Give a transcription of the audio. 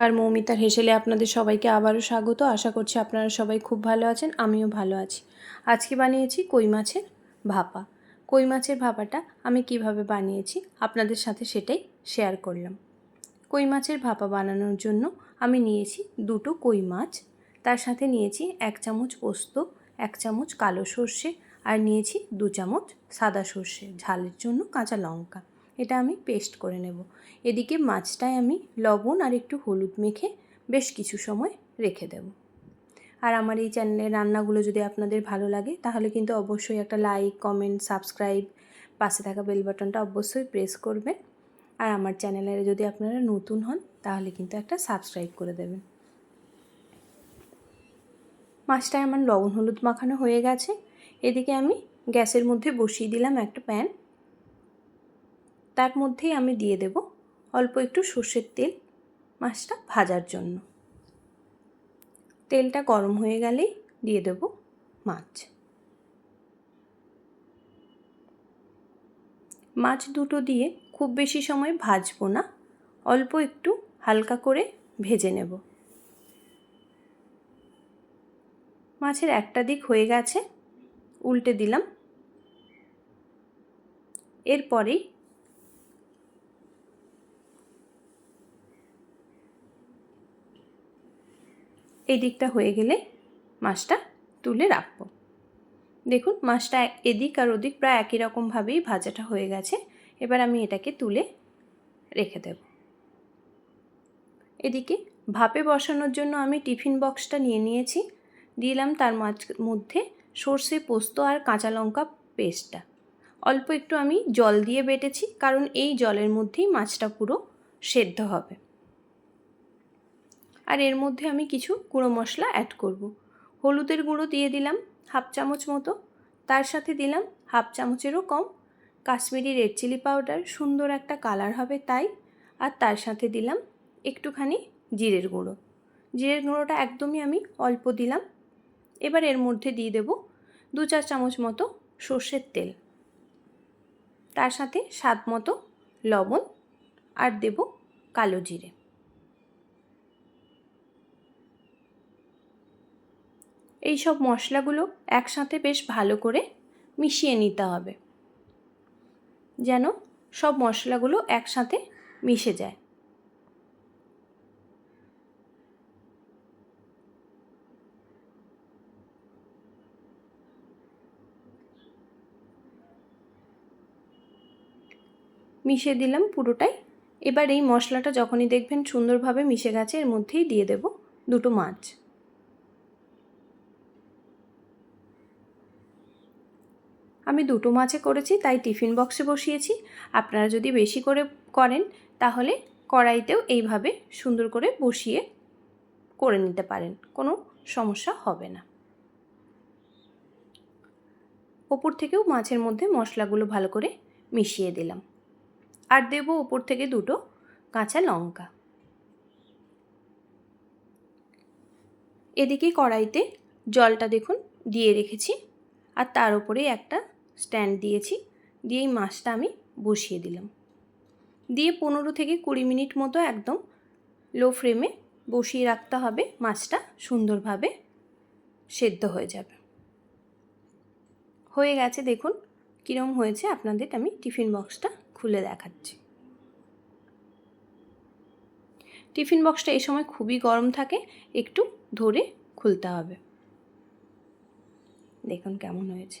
আর মৌমিতার হেসেলে আপনাদের সবাইকে আবারও স্বাগত। আশা করছি আপনারা সবাই খুব ভালো আছেন, আমিও ভালো আছি। আজকে বানিয়েছি কই মাছের ভাপা। কই মাছের ভাপাটা আমি কীভাবে বানিয়েছি আপনাদের সাথে সেটাই শেয়ার করলাম। কই মাছের ভাপা বানানোর জন্য আমি নিয়েছি দুটো কই মাছ। তার সাথে নিয়েছি এক চামচ পোস্ত, এক চামচ কালো সর্ষে আর নিয়েছি দু চামচ সাদা সর্ষে, ঝালের জন্য কাঁচা লঙ্কা। এটা আমি পেস্ট করে নেব। এদিকে মাছটায় আমি লবণ আর একটু হলুদ মেখে বেশ কিছু সময় রেখে দেব। আর আমার এই চ্যানেলের রান্নাগুলো যদি আপনাদের ভালো লাগে, তাহলে কিন্তু অবশ্যই একটা লাইক কমেন্ট সাবস্ক্রাইব পাশে থাকা বেল বাটনটা অবশ্যই প্রেস করবেন। আর আমার চ্যানেলে যদি আপনারা নতুন হন, তাহলে কিন্তু একটা সাবস্ক্রাইব করে দেবেন। মাছটায় আমার লবণ হলুদ মাখানো হয়ে গেছে। এদিকে আমি গ্যাসের মধ্যে বসিয়ে দিলাম একটা প্যান তার মধ্যেই আমি দিয়ে দেব অল্প একটু সর্ষের তেল মাছটা ভাজার জন্য। তেলটা গরম হয়ে গেলেই দিয়ে দেব মাছ। মাছ দুটো দিয়ে খুব বেশি সময় ভাজবো না, অল্প একটু হালকা করে ভেজে নেব। মাছের একটা দিক হয়ে গেছে, উল্টে দিলাম। এরপরেই এই দিকটা হয়ে গেলে মাছটা তুলে রাখব। দেখুন, মাছটা এদিক আর ওদিক প্রায় একই রকমভাবেই ভাজাটা হয়ে গেছে। এবার আমি এটাকে তুলে রেখে দেব। এদিকে ভাপে বসানোর জন্য আমি টিফিন বক্সটা নিয়ে নিয়েছি। দিলাম তার মাঝ মধ্যে সর্ষে পোস্ত আর কাঁচা লঙ্কা পেস্টটা। অল্প একটু আমি জল দিয়ে বেটেছি, কারণ এই জলের মধ্যেই মাছটা পুরো সেদ্ধ হবে। আর এর মধ্যে আমি কিছু গুঁড়ো মশলা অ্যাড করব। হলুদের গুঁড়ো দিয়ে দিলাম হাফ চামচ মতো, তার সাথে দিলাম হাফ চামচেরও কম কাশ্মীরি রেড চিলি পাউডার সুন্দর একটা কালার হবে তাই। আর তার সাথে দিলাম একটুখানি জিরের গুঁড়ো। জিরের গুঁড়োটা একদমই আমি অল্প দিলাম। এবার এর মধ্যে দিয়ে দেব দু চার চামচ মতো সর্ষের তেল। তার সাথে স্বাদ মতো লবণ আর দেব কালো জিরে। এই সব মশলাগুলো একসাথে বেশ ভালো করে মিশিয়ে নিতে হবে। যেন সব মশলাগুলো একসাথে মিশে যায়। মিশিয়ে দিলাম পুরোটাই। এবার এই মশলাটা যখনই দেখবেন সুন্দরভাবে মিশে গেছে, এর মধ্যেই দিয়ে দেব দুটো মাছ। আমি দুটো মাছে করেছি, তাই টিফিন বক্সে বসিয়েছি। আপনারা যদি বেশি করে করেন, তাহলে কড়াইতেও এইভাবে সুন্দর করে বসিয়ে করে নিতে পারেন, কোনো সমস্যা হবে না। ওপর থেকেও মাছের মধ্যে মশলাগুলো ভালো করে মিশিয়ে দিলাম। আর দেব ওপর থেকে দুটো কাঁচা লঙ্কা। এদিকে কড়াইতে জলটা দেখুন দিয়ে রেখেছি, আর তার উপরে একটা স্ট্যান্ড দিয়েছি, দিয়ে এই মাছটা আমি বসিয়ে দিলাম। দিয়ে পনেরো থেকে কুড়ি মিনিট মতো একদম লো ফ্লেমে বসিয়ে রাখতে হবে, মাছটা সুন্দরভাবে সেদ্ধ হয়ে যাবে। হয়ে গেছে দেখুন কীরম হয়েছে, আপনাদের আমি টিফিন বক্সটা খুলে দেখাচ্ছি। টিফিন বক্সটা এই সময় খুবই গরম থাকে, একটু ধরে খুলতে হবে। দেখুন কেমন হয়েছে।